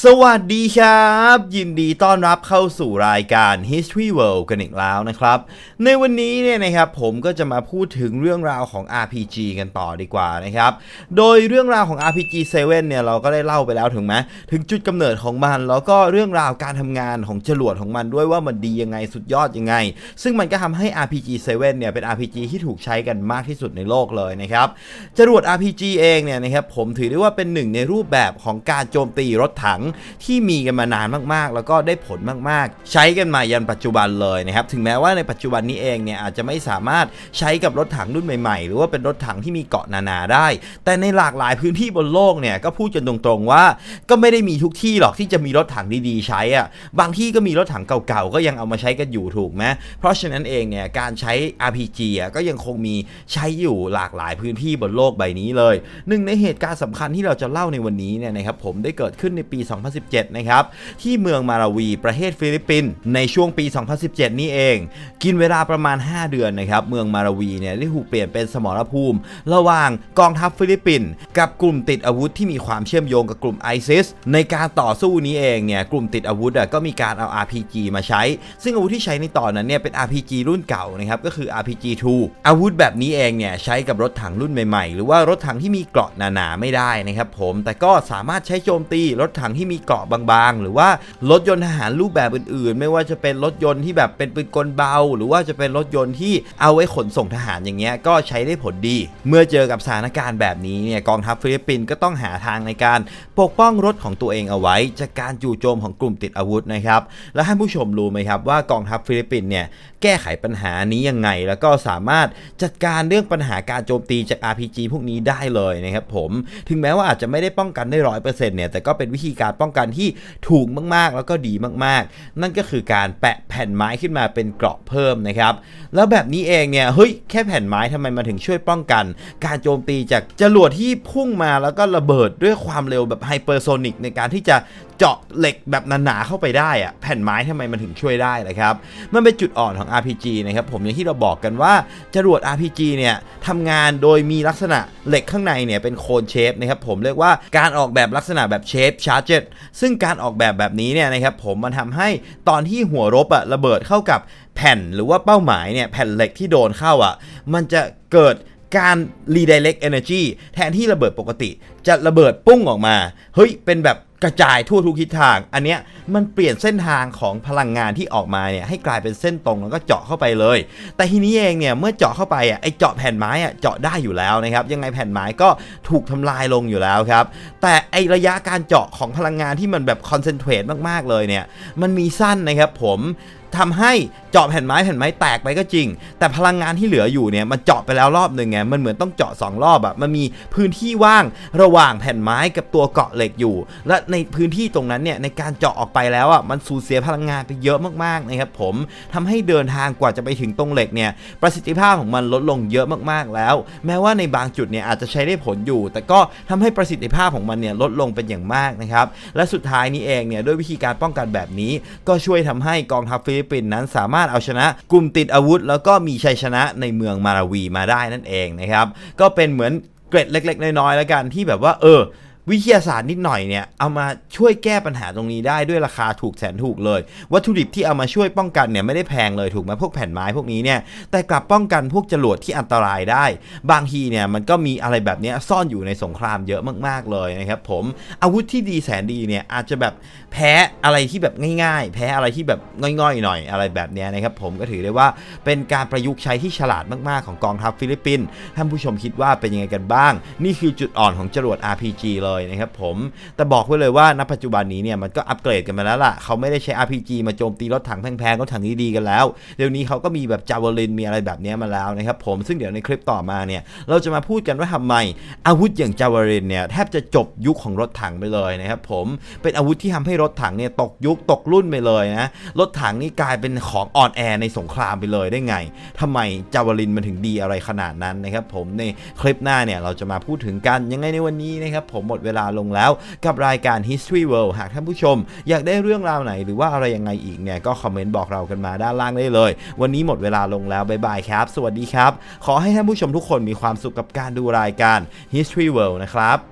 สวัสดีครับ ยินดีต้อนรับเข้าสู่รายการ History World กันอีกแล้วนะครับ ในวันนี้เนี่ยนะครับผมก็จะมาพูดถึงเรื่องราวของ RPG กันต่อดีกว่านะครับ โดยเรื่องราวของ RPG 7 เนี่ยเราก็ได้เล่าไปแล้วถึงไหมถึงจุดกำเนิดของมัน แล้วก็เรื่องราวการทำงานของจรวดของมันด้วยว่ามันดียังไงสุดยอดยังไง ซึ่งมันก็ทำให้ RPG 7 เนี่ยเป็น RPG ที่ถูกใช้กันมากที่สุดในโลกเลยนะครับจรวด RPG เองเนี่ยนะครับผมถือได้ว่าเป็นหนึ่งในรูปแบบของการโจมตีรถถังที่มีกันมานานมากๆ แล้วก็ได้ผลมากๆ ใช้กันมายันปัจจุบันเลยนะครับถึงแม้ว่าในปัจจุบันนี้เองเนี่ยอาจจะไม่สามารถใช้กับรถถังรุ่นใหม่ๆ หรือว่าเป็นรถถังที่มีเกาะนานาได้ แต่ในหลากหลายพื้นที่บนโลกเนี่ยก็พูดกันตรงๆว่า ก็ไม่ได้มีทุกที่หรอกที่จะมีรถถังดีๆ ใช้อะบางที่ก็มีรถถังเก่าๆก็ยังเอามาใช้กันอยู่ถูกไหมเพราะฉะนั้นเองเนี่ยการใช้ RPG อะก็ยังคงมีใช้อยู่หลากหลายพื้นที่บนโลกใบนี้เลยหนึ่งในเหตุการณ์สำคัญที่เราจะเล่าในวันนี้เนี่ยนะครับผมได้เกิดขึ้นในปี2017 นะครับ ที่เมืองมาลาวีประเทศฟิลิปปินส์ในช่วงปี 2017 นี้เอง กินเวลาประมาณ 5 เดือนนะครับ เมืองมาลาวีเนี่ยได้ถูกเปลี่ยนเป็นสมรภูมิ ระหว่างกองทัพฟิลิปปินส์กับกลุ่มติดอาวุธที่มีความเชื่อมโยงกับกลุ่มไอซิสในการต่อสู้นี้เองเนี่ยกลุ่มติดอาวุธก็มีการเอา RPG มาใช้ ซึ่งอาวุธที่ใช้ในตอนนั้นเนี่ยเป็น RPG รุ่นเก่านะครับก็คือ RPG 2 อาวุธแบบนี้เองเนี่ยใช้กับรถถังรุ่นใหม่ๆ หรือว่ารถถังที่มีเกราะหนาๆไม่ได้นะครับผมแต่ก็สามารถใช้โจมตีรถถังที่ที่มีเกาะบางๆ หรือว่ารถยนต์ทหารรูปแบบอื่นๆ ไม่ว่าจะเป็นรถยนต์ที่แบบเป็นปืนกลเบา หรือว่าจะเป็นรถยนต์ที่เอาไว้ขนส่งทหารอย่างเงี้ยก็ใช้ได้ผลดี เมื่อเจอกับสถานการณ์แบบนี้เนี่ยกองทัพฟิลิปปินส์ก็ต้องหาทางในการปกป้องรถของตัวเองเอาไว้ จากการจู่โจมของกลุ่มติดอาวุธนะครับแล้วท่านผู้ชมรู้ไหมครับว่ากองทัพฟิลิปปินส์เนี่ยแก้ไขปัญหานี้ยังไง แล้วก็สามารถจัดการเรื่องปัญหาการโจมตีจาก RPG พวกนี้ได้เลยนะครับผมถึงแม้ว่าอาจจะไม่ได้ป้องกันได้ร้อยเปอร์เซ็นต์เนี่ยแต่ก็เป็นวิธีการป้องกันที่ถูกมากๆ แล้วก็ดีมากๆ นั่นก็คือการแปะแผ่นไม้ขึ้นมาเป็นเกราะเพิ่มนะครับ แล้วแบบนี้เองเนี่ยเฮ้ยแค่แผ่นไม้ทำไมมาถึงช่วยป้องกัน การโจมตีจากจรวดที่พุ่งมาแล้วก็ระเบิดด้วยความเร็วแบบไฮเปอร์โซนิกในการที่จะ เจาะเหล็กแบบหนาๆเข้าไปได้อะแผ่นไม้ทำไมมันถึงช่วยได้ล่ะครับ มันเป็นจุดอ่อนของ RPG นะครับผมอย่างที่เราบอกกันว่าจรวด RPG เนี่ยทำงานโดยมีลักษณะเหล็กข้างในเนี่ยเป็นโคนเชฟนะครับผมเรียกว่าการออกแบบลักษณะแบบเชฟชาร์เจตซึ่งการออกแบบแบบนี้เนี่ยนะครับผมมันทำให้ตอนที่หัวรบอะระเบิดเข้ากับแผ่นหรือว่าเป้าหมายเนี่ยแผ่นเหล็กที่โดนเข้าอะมันจะเกิดการ redirect energy แทนที่ระเบิดปกติ จะระเบิดปุ้งออกมา เฮ้ย เป็นแบบ กระจายทั่วทุกทิศทาง อันเนี้ยมันเปลี่ยนเส้นทางของพลังงานที่ออกมาเนี่ยให้กลายเป็นเส้นตรงแล้วก็เจาะเข้าไปเลย แต่ทีนี้เองเนี่ยเมื่อเจาะเข้าไปอะไอเจาะแผ่นไม้อะเจาะได้อยู่แล้วนะครับยังไงแผ่นไม้ก็ถูกทำลายลงอยู่แล้วครับแต่ไอระยะการเจาะของพลังงานที่มันแบบคอนเซนเทรตมากๆเลยเนี่ยมันมีสั้นนะครับผม ทำให้เจาะแผ่นไม้แผ่นไม้แตกไปก็จริง แต่พลังงานที่เหลืออยู่เนี่ยมันเจาะไปแล้วรอบหนึ่งไงมันเหมือนต้องเจาะ 2 รอบอะมันมีพื้นที่ว่างระหว่างแผ่นไม้กับตัวเกาะเหล็กอยู่ และในพื้นที่ตรงนั้นเนี่ยในการเจาะออกไปแล้วอะมันสูญเสียพลังงานไปเยอะมากๆนะครับผมทำให้เดินทางกว่าจะไปถึงตรงเหล็กเนี่ยประสิทธิภาพของมันลดลงเยอะมากๆแล้ว แม้ว่าในบางจุดเนี่ยอาจจะใช้ได้ผลอยู่ แต่ก็ทำให้ประสิทธิภาพของมันเนี่ยลดลงเป็นอย่างมากนะครับและสุดท้ายนี้เองเนี่ยด้วยวิธีการป้องกันแบบนี้ ก็ช่วยทำให้กองทัพฟิลิปปินส์นั้นสามารถเอาชนะกลุ่มติดอาวุธ แล้วก็มีชัยชนะในเมืองมาราวีมาได้นั่นเองนะครับก็เป็นเหมือนเกร็ดเล็ก ๆ น้อยๆแล้วกันที่แบบว่าเออ วิทยาศาสตร์นิดหน่อยเนี่ยเอามาช่วยแก้ปัญหาตรงนี้ได้ด้วยราคาถูกแสนถูกเลย วัตถุดิบที่เอามาช่วยป้องกันเนี่ยไม่ได้แพงเลยถูกไหมพวกแผ่นไม้พวกนี้เนี่ยแต่กลับป้องกันพวกจรวดที่อันตรายได้ บางทีเนี่ยมันก็มีอะไรแบบนี้ซ่อนอยู่ในสงครามเยอะมากๆเลยนะครับผมอาวุธที่ดีแสนดีเนี่ยอาจจะแบบแพ้อะไรที่แบบง่ายๆ แพ้อะไรที่แบบง่อยๆหน่อยอะไรแบบนี้นะครับผมก็ถือได้ว่าเป็นการประยุกต์ใช้ที่ฉลาดมากๆของกองทัพฟิลิปปินส์ท่านผู้ชมคิดว่าเป็นยังไงกันบ้าง นี่คือจุดอ่อนของจรวด RPG เลยนะครับผมแต่บอกไว้เลยว่าณปัจจุบันนี้เนี่ยมันก็อัปเกรดกันมาแล้วล่ะเขาไม่ได้ใช้ RPG มาโจมตีรถถังแพงๆรถถังดีๆกันแล้ว เดี๋ยวนี้เขาก็มีแบบจาวลินมีอะไรแบบนี้มาแล้วนะครับผมซึ่งเดี๋ยวในคลิปต่อมาเนี่ยเราจะมาพูดกันว่าทำไม อาวุธอย่างจาวลินเนี่ยแทบจะจบยุคของรถถังไปเลยนะครับผมเป็นอาวุธที่ทำให้รถถังเนี่ยตกยุคตกรุ่นไปเลยนะรถถังนี่กลายเป็นของอ่อนแอในสงครามไปเลยได้ไงทำไมจาวลินมันถึงดีอะไรขนาดนั้นนะครับผมในคลิปหน้าเนี่ยเราจะมาพูดถึงกันยังไงในวันนี้นะครับผมหมดเวลาลงแล้ว กับรายการ History World หากท่านผู้ชม อยากได้เรื่องราวไหนหรือว่าอะไรยังไงอีกเนี่ยก็คอมเมนต์บอกเรากันมาด้านล่างได้เลย วันนี้หมดเวลาลงแล้วบ๊ายบายครับ สวัสดีครับ ขอให้ท่านผู้ชมทุกคนมีความสุขกับการดูรายการ History World นะครับ